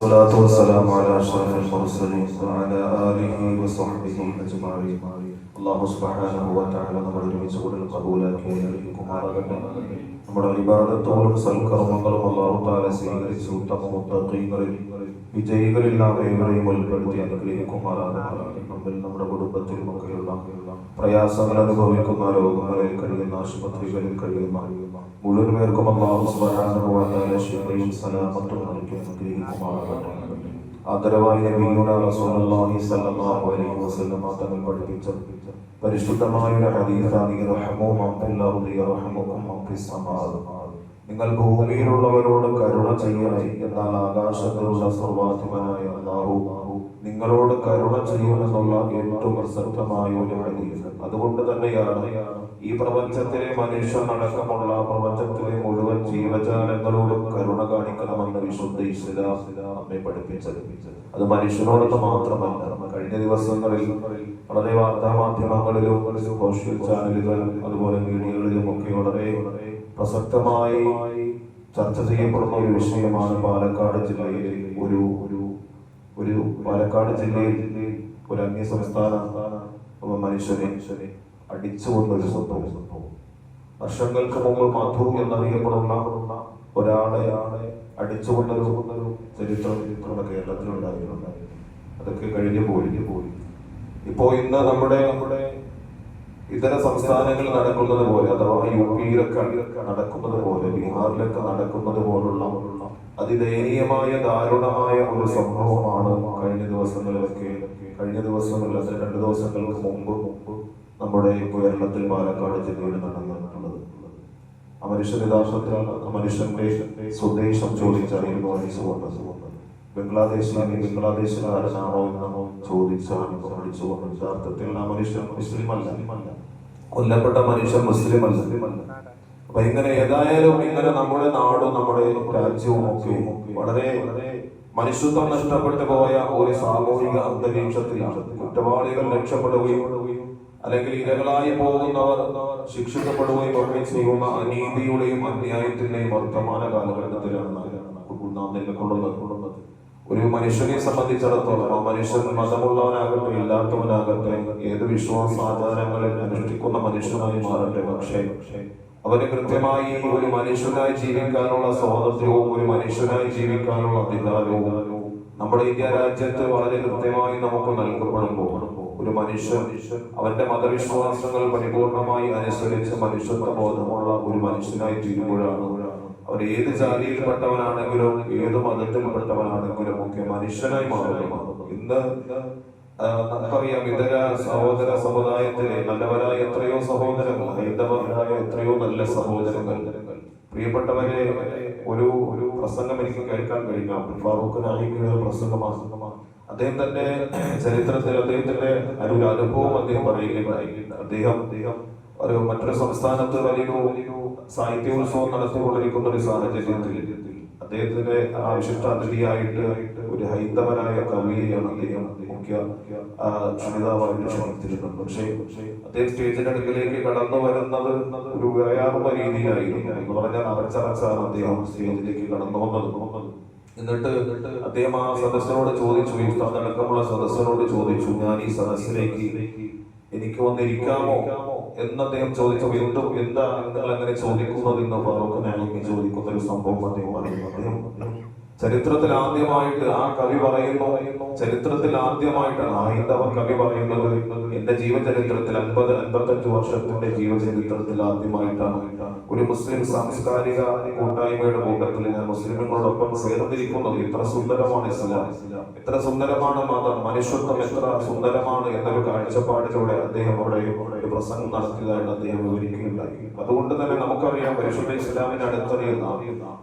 الصلاة والسلام على أشرف المرسلين وعلى آله وصحبه أجمعين അള്ളാഹു സുബ്ഹാനഹു വ തആല നമ്മുടെ ഒരുമിച്ച് കൂടുതൽ കബൂലാക്കി അനുഗ്രഹിക്കുമാറാകട്ടെ നമ്മുടെ ഇബാദത്തോടും സൽക്കർമ്മങ്ങളും അള്ളാഹു തആല സ്വീകരിച്ച് ഉത്തമ മുത്തഖീങ്ങളിൽ വിജയികളിൽ നാം ഏവരെയും ഉൾപ്പെടുത്തി അനുഗ്രഹിക്കുമാറാകട്ടെ നമ്മിൽ നമ്മുടെ കുടുംബത്തിലും ഒക്കെയുള്ള പ്രയാസങ്ങൾ അനുഭവിക്കുന്ന രോഗങ്ങളിൽ കഴിയുന്ന ആശുപത്രികളിൽ കഴിയുന്ന മുഴുവൻ പേർക്കും അള്ളാഹു സുബ്ഹാനഹു വ തആല ശിഫയും സലാമത്തും നൽകി അനുഗ്രഹിക്കുമാറാകട്ടെ ആദരവായി നബിയുടെ റസൂലുള്ളാഹി സ്വല്ലല്ലാഹു അലൈഹി വസല്ലം തങ്ങൾ പഠിപ്പിച്ച പരിശുദ്ധമായ ഹദീസാണ് ഇർഹമു മൻ ഫിൽ അർദി നിങ്ങൾ ഭൂമിയിലുള്ളവരോട് കരുണ ചെയ്യണേ എന്നാൽ ആകാശത്തിലുള്ള സർവാധിപനായ അള്ളാഹു നിങ്ങളോട് കരുണ ചെയ്യുമെന്നുള്ള ഏറ്റവും പ്രസക്തമായ ഒരു ഹദീസ് അതുകൊണ്ട് തന്നെയാണ് ഈ പ്രപഞ്ചത്തിലെ മനുഷ്യനടക്കമുള്ള പ്രപഞ്ചത്തിലെ മുഴുവൻ ജീവജാലങ്ങളോടും കരുണ കാണിക്കണമെന്ന് വിശുദ്ധ ഇസ്ലാം നമ്മെ പഠിപ്പിച്ചത്. അത് മനുഷ്യനോടൊന്ന് മാത്രമല്ല കഴിഞ്ഞ ദിവസങ്ങളിൽ വളരെ വാർത്താ മാധ്യമങ്ങളിലും സോഷ്യൽ ചാനലുകൾ അതുപോലെ മീഡിയകളിലും ഒക്കെ വളരെ പ്രസക്തമായി ചർച്ച ചെയ്യപ്പെടുന്ന ഒരു വിഷയമാണ് പാലക്കാട് ജില്ലയിലെ ഒരു ഒരു ഒരു പാലക്കാട് ജില്ലയിൽ ഒരു അന്യ സംസ്ഥാന മനുഷ്യനെ അടിച്ചു കൊണ്ട ഒരു സംഭവം. വർഷങ്ങൾക്ക് മുമ്പ് മധു എന്നറിയപ്പെടുന്ന ഒരാളെ അടിച്ചു കൊണ്ടൊരു ചരിത്രം നമ്മുടെ കേരളത്തിലുണ്ടായിരുന്നു. അതൊക്കെ കഴിഞ്ഞു പോയി. പോയി ഇപ്പോ ഇന്ന് നമ്മുടെ നമ്മുടെ ഇതര സംസ്ഥാനങ്ങളിൽ നടക്കുന്നത് പോലെ അഥവാ യു പിയിലൊക്കെ നടക്കുന്നത് പോലെ ബീഹാറിലൊക്കെ നടക്കുന്നത് പോലുള്ള അതിദയനീയമായ ദാരുണമായ ഒരു സംഭവമാണ് കഴിഞ്ഞ ദിവസങ്ങളിലൊക്കെ കഴിഞ്ഞ ദിവസങ്ങളിൽ അത് രണ്ട് ദിവസങ്ങൾക്ക് മുമ്പ് മുമ്പ് നമ്മുടെ കേരളത്തിൽ പാലക്കാട് ജില്ലയിൽ നടന്നിട്ടുള്ളത്. അമനുഷ്യ ആ മനുഷ്യന്റെ സ്വദേശം ചോദിച്ചറിയുന്നു അടിച്ചുകൊണ്ട് ബംഗ്ലാദേശിലെ ബംഗ്ലാദേശുകാരനാണോ എന്നാണോ ചോദിച്ചാണ്. പഠിച്ചുകൊണ്ട് യഥാർത്ഥത്തിൽ ആ മനുഷ്യൻ മുസ്ലിം കൊല്ലപ്പെട്ട മനുഷ്യൻ മുസ്ലിം അല്ല അപ്പൊ ഇങ്ങനെ ഏതായാലും ഇങ്ങനെ നമ്മുടെ നാടും നമ്മുടെ രാജ്യവും ഒക്കെ വളരെ മനുഷ്യത്വം നഷ്ടപ്പെട്ടു പോയ ഒരു സാമൂഹിക അന്തരീക്ഷത്തിലാണ്. കുറ്റവാളികൾ രക്ഷപ്പെടുകയും അല്ലെങ്കിൽ ഇരകളായി പോകുന്നവർ ശിക്ഷിക്കപ്പെടുകയും ഒക്കെ ചെയ്യുന്ന അനീതിയുടെയും അന്യായത്തിന്റെയും വർത്തമാന കാലഘട്ടത്തിലാണ് നാം നിലകൊള്ളുന്നത്. ഒരു മനുഷ്യനെ സംബന്ധിച്ചിടത്തോളം മനുഷ്യൻ മതമുള്ളവനാകട്ടെ ഇല്ലാത്തവനാകട്ടെ ഏത് വിശ്വാസ ആചാരങ്ങളിൽ അനുഷ്ഠിക്കുന്ന മനുഷ്യനായി മാറട്ടെ. പക്ഷേ അവന് കൃത്യമായി ഒരു മനുഷ്യനായി ജീവിക്കാനുള്ള സ്വാതന്ത്ര്യവും ഒരു മനുഷ്യനായി ജീവിക്കാനുള്ള അധികാരവും നമ്മുടെ ഇന്ത്യ രാജ്യത്ത് വളരെ കൃത്യമായി നമുക്ക് നൽകപ്പെടുമ്പോൾ ഒരു മനുഷ്യൻ അവന്റെ മതവിശ്വാസങ്ങൾ പരിപൂർണമായി അനുസരിച്ച് മനുഷ്യത്വ ബോധമുള്ള ഒരു മനുഷ്യനായി തീരുമ്പോഴാണ് അവൻ ഏത് ജാതിയിൽപ്പെട്ടവനാണെങ്കിലും ഏത് മതത്തിൽപ്പെട്ടവനാണെങ്കിലും ഒക്കെ മനുഷ്യനായി മാറുന്നു. ഇന്ന് നമുക്കറിയാം ഇതര സഹോദര സമുദായത്തിലെ നല്ലവരായ എത്രയോ സഹോദരങ്ങൾ ഹൈന്ദവരായ എത്രയോ നല്ല സഹോദരങ്ങൾ. പ്രിയപ്പെട്ടവരെ ഒരു ഒരു പ്രസംഗം എനിക്ക് കേൾക്കാൻ കഴിഞ്ഞാൽ ഫാറൂഖ് നായികയുടെ പ്രസംഗമാണ്. അദ്ദേഹം തന്റെ ചരിത്രത്തിൽ അദ്ദേഹത്തിന്റെ ഒരു അനുഭവം അദ്ദേഹം പറയുകയുണ്ടായി. അദ്ദേഹം അദ്ദേഹം മറ്റൊരു സംസ്ഥാനത്ത് വലിയൊരു സാഹിത്യോത്സവം നടത്തിക്കൊണ്ടിരിക്കുന്ന ഒരു സാഹചര്യത്തിൽ അദ്ദേഹത്തിന്റെ ആ വിശിഷ്ട അതിഥിയായിട്ട് ഒരു ഹൈന്ദവനായ കവിയെയാണ് അദ്ദേഹം മുഖ്യ ക്ഷണിതാവായിട്ട് ക്ഷണിച്ചിരുന്നത്. പക്ഷേ അദ്ദേഹം സ്റ്റേജിന്റെ അടുക്കിലേക്ക് കടന്നു വരുന്നത് ഒരു വ്യായാമ രീതിയിലായിരുന്നു. എന്ന് പറഞ്ഞാൽ അറച്ചറച്ചാണ് അദ്ദേഹം സ്റ്റേജിലേക്ക് കടന്നു വന്നത്. എന്നിട്ട് അദ്ദേഹം ആ സദസ്സിനോട് ചോദിച്ചു ഈ സ്ഥലത്തടക്കമുള്ള സദസ്സിനോട് ചോദിച്ചു ഞാൻ ഈ സദസ്സിലേക്ക് എനിക്ക് വന്നിരിക്കാമോ? എന്ന് അദ്ദേഹം ചോദിച്ചു വീണ്ടും എന്താണ് നിങ്ങൾ അങ്ങനെ ചോദിക്കുന്നത് എന്ന് ഫാറൂഖ് നായിക്ക് ചോദിക്കുന്ന ഒരു സംഭവം അദ്ദേഹം പറയുന്നു. ചരിത്രത്തിൽ ആദ്യമായിട്ട് ആ കവി പറയുന്നു. ചരിത്രത്തിൽ ആദ്യമായിട്ടാണ് ഹൈന്ദവ കവി പറയുന്നത്. എന്റെ ജീവചരിത്രത്തിൽ അൻപത് അൻപത്തഞ്ച് വർഷത്തിന്റെ ജീവചരിത്രത്തിൽ ആദ്യമായിട്ടാണ് ഒരു മുസ്ലിം സാംസ്കാരിക കൂട്ടായ്മയുടെ കൂട്ടത്തിൽ ഞാൻ മുസ്ലിമുകളോടൊപ്പം ചേർന്നിരിക്കുന്നത്. ഇത്ര സുന്ദരമാണ് ഇസ്ലാം. എത്ര സുന്ദരമാണ് മതം മനുഷ്യത്വം എത്ര സുന്ദരമാണ് എന്നൊരു കാഴ്ചപ്പാടിലൂടെ അദ്ദേഹം അവിടെ പ്രസംഗം നടത്തിയതായിട്ട് അദ്ദേഹം വിവരിക്കുകയുണ്ടായി. അതുകൊണ്ട് തന്നെ നമുക്കറിയാം പരിശുദ്ധ ഇസ്ലാമിനെ അടുത്തറിയുന്ന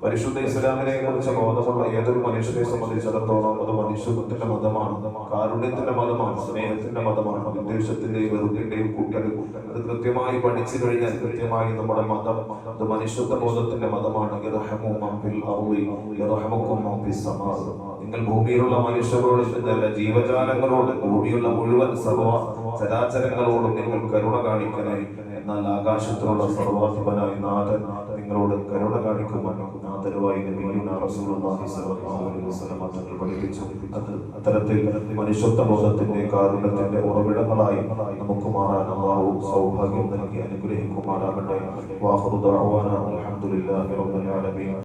പരിശുദ്ധ ഇസ്ലാമിനെ കുറിച്ച് ബോധമുള്ള ഏതൊരു മനുഷ്യനെ സംബന്ധിച്ചിടത്തോളം അത് മനുഷ്യത്വത്തിന്റെ മതമാണ്. കാരുണ്യത്തിന്റെ മതമാണ് സ്നേഹത്തിന്റെ മതമാണ് വിദ്വേഷത്തിന്റെയും വെറുപ്പിന്റെയും കൂട്ടൽ. അത് കൃത്യമായി പഠിച്ചു കഴിഞ്ഞാൽ കൃത്യമായി നമ്മുടെ മതം അത് മനുഷ്യത്വ ബോധത്തിന്റെ മതമാണ്. നിങ്ങൾ ഭൂമിയിലുള്ള മനുഷ്യരോട് ജീവജാലങ്ങളോട് ഭൂമിയുള്ള മുഴുവൻ സർവ ചരാചരങ്ങളോടും നിങ്ങൾ കരുണ കാണിക്കണേ എന്നാൽ ആകാശത്തിലുള്ള സർവാധിപനായ നാഥൻ നിങ്ങളോട് കരുണ കാണിക്കുമെന്ന് ആദരവായി തങ്ങൾ പഠിപ്പിച്ചു. അത് അത്തരത്തിൽ മനുഷ്യത്വ ബോധത്തിന്റെ കാരുണ്യത്തിന്റെ ഉറവിടങ്ങളായി നമുക്ക് മാറാൻ അള്ളാഹു സൗഭാഗ്യം നൽകി അനുഗ്രഹിക്കുമാറാകട്ടെ. വാഹുദ് അൽഹംദുലില്ലാഹി റബ്ബിൽ ആലമീൻ.